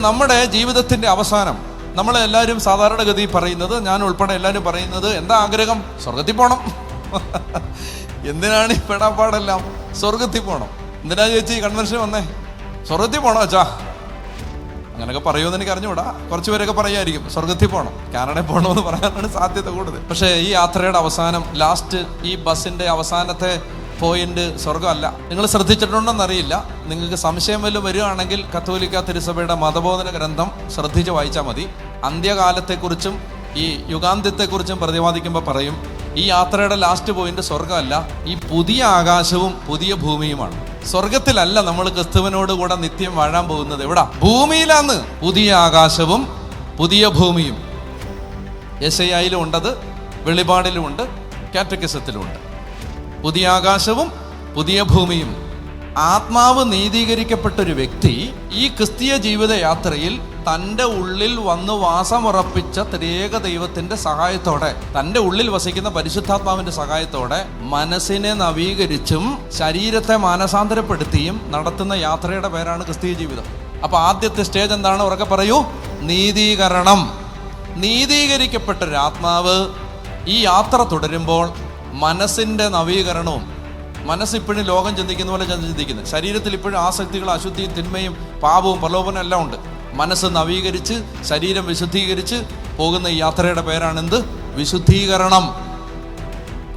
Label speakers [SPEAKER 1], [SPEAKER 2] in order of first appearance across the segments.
[SPEAKER 1] നമ്മുടെ ജീവിതത്തിന്റെ അവസാനം നമ്മളെല്ലാവരും സാധാരണഗതി പറയുന്നത് ഞാൻ ഉൾപ്പെടെ എല്ലാവരും പറയുന്നത് എന്താ ആഗ്രഹം? സ്വർഗത്തിൽ പോകണം എന്തിനാണ് ഈ പെടാപ്പാടെല്ലാം? സ്വർഗത്തിൽ പോകണം എന്തിനാ ചേച്ചി കൺവെൻഷൻ വന്നേ? സ്വർഗത്തിൽ പോണോ? അച്ചാ അങ്ങനെയൊക്കെ പറയുമെന്ന് എനിക്ക് അറിഞ്ഞുകൂടാ. കുറച്ച് പേരൊക്കെ പറയായിരിക്കും സ്വർഗത്തിൽ പോകണം കാനഡയിൽ പോകണമെന്ന് പറയാനാണ് സാധ്യത കൂടുതൽ. പക്ഷേ ഈ യാത്രയുടെ അവസാനം ലാസ്റ്റ് ഈ ബസ്സിന്റെ അവസാനത്തെ പോയിന്റ് സ്വർഗമല്ല നിങ്ങൾ ശ്രദ്ധിച്ചിട്ടുണ്ടോ എന്നറിയില്ല നിങ്ങൾക്ക് സംശയം വല്ലതും വരികയാണെങ്കിൽ കത്തോലിക്ക തിരുസഭയുടെ മതബോധന ഗ്രന്ഥം ശ്രദ്ധിച്ച് വായിച്ചാൽ മതി. അന്ത്യകാലത്തെക്കുറിച്ചും ഈ യുഗാന്ത്യത്തെക്കുറിച്ചും പ്രതിപാദിക്കുമ്പോൾ പറയും ഈ യാത്രയുടെ ലാസ്റ്റ് പോയിന്റ് സ്വർഗമല്ല ഈ പുതിയ ആകാശവും പുതിയ ഭൂമിയുമാണ്. സ്വർഗത്തിലല്ല നമ്മൾ ക്രിസ്തുവിനോട് കൂടെ നിത്യം വാഴാൻ പോകുന്നത്. എവിടാ? ഭൂമിയിലാന്ന് പുതിയ ആകാശവും പുതിയ ഭൂമിയും. എസ് വെളിപാടിലും ഉണ്ടത് വെളിപാടിലുമുണ്ട് ഉണ്ട്. പുതിയ ആകാശവും പുതിയ ഭൂമിയും. ആത്മാവ് നീതീകരിക്കപ്പെട്ടൊരു വ്യക്തി ഈ ക്രിസ്തീയ ജീവിതയാത്രയിൽ തന്റെ ഉള്ളിൽ വന്ന് വാസമുറപ്പിച്ച ത്രിയേക ദൈവത്തിന്റെ സഹായത്തോടെ തന്റെ ഉള്ളിൽ വസിക്കുന്ന പരിശുദ്ധാത്മാവിന്റെ സഹായത്തോടെ മനസ്സിനെ നവീകരിച്ചും ശരീരത്തെ മാനസാന്തരപ്പെടുത്തിയും നടത്തുന്ന യാത്രയുടെ പേരാണ് ക്രിസ്തീയ ജീവിതം. അപ്പോൾ ആദ്യത്തെ സ്റ്റേജ് എന്താണ്? ഉറക്കെ പറയൂ. നീതീകരണം. നീതീകരിക്കപ്പെട്ട ഒരു ആത്മാവ് ഈ യാത്ര തുടരുമ്പോൾ മനസ്സിന്റെ നവീകരണവും മനസ്സിപ്പോഴും ലോകം ചിന്തിക്കുന്ന പോലെ ചിന്തിക്കുന്നത് ശരീരത്തിൽ ഇപ്പോഴും ആസക്തികൾ അശുദ്ധിയും തിന്മയും പാപവും പ്രലോഭനം എല്ലാം ഉണ്ട്. മനസ്സ് നവീകരിച്ച് ശരീരം വിശുദ്ധീകരിച്ച് പോകുന്ന ഈ യാത്രയുടെ പേരാണെന്ത്? വിശുദ്ധീകരണം.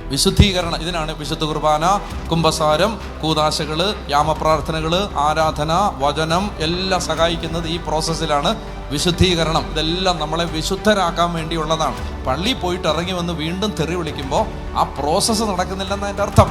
[SPEAKER 1] വിശുദ്ധീകരണം. ഇതിനാണ് വിശുദ്ധ കുർബാന കുംഭസാരം കൂതാശകൾ യാമപ്രാർത്ഥനകൾ ആരാധന വചനം എല്ലാം സഹായിക്കുന്നത് ഈ പ്രോസസ്സിലാണ് വിശുദ്ധീകരണം. ഇതെല്ലാം നമ്മളെ വിശുദ്ധരാക്കാൻ വേണ്ടിയുള്ളതാണ്. പള്ളി പോയിട്ട് ഇറങ്ങി വന്ന് വീണ്ടും തെറി വിളിക്കുമ്പോൾ ആ പ്രോസസ്സ് നടക്കുന്നില്ലെന്ന് അതിന്റെ അർത്ഥം.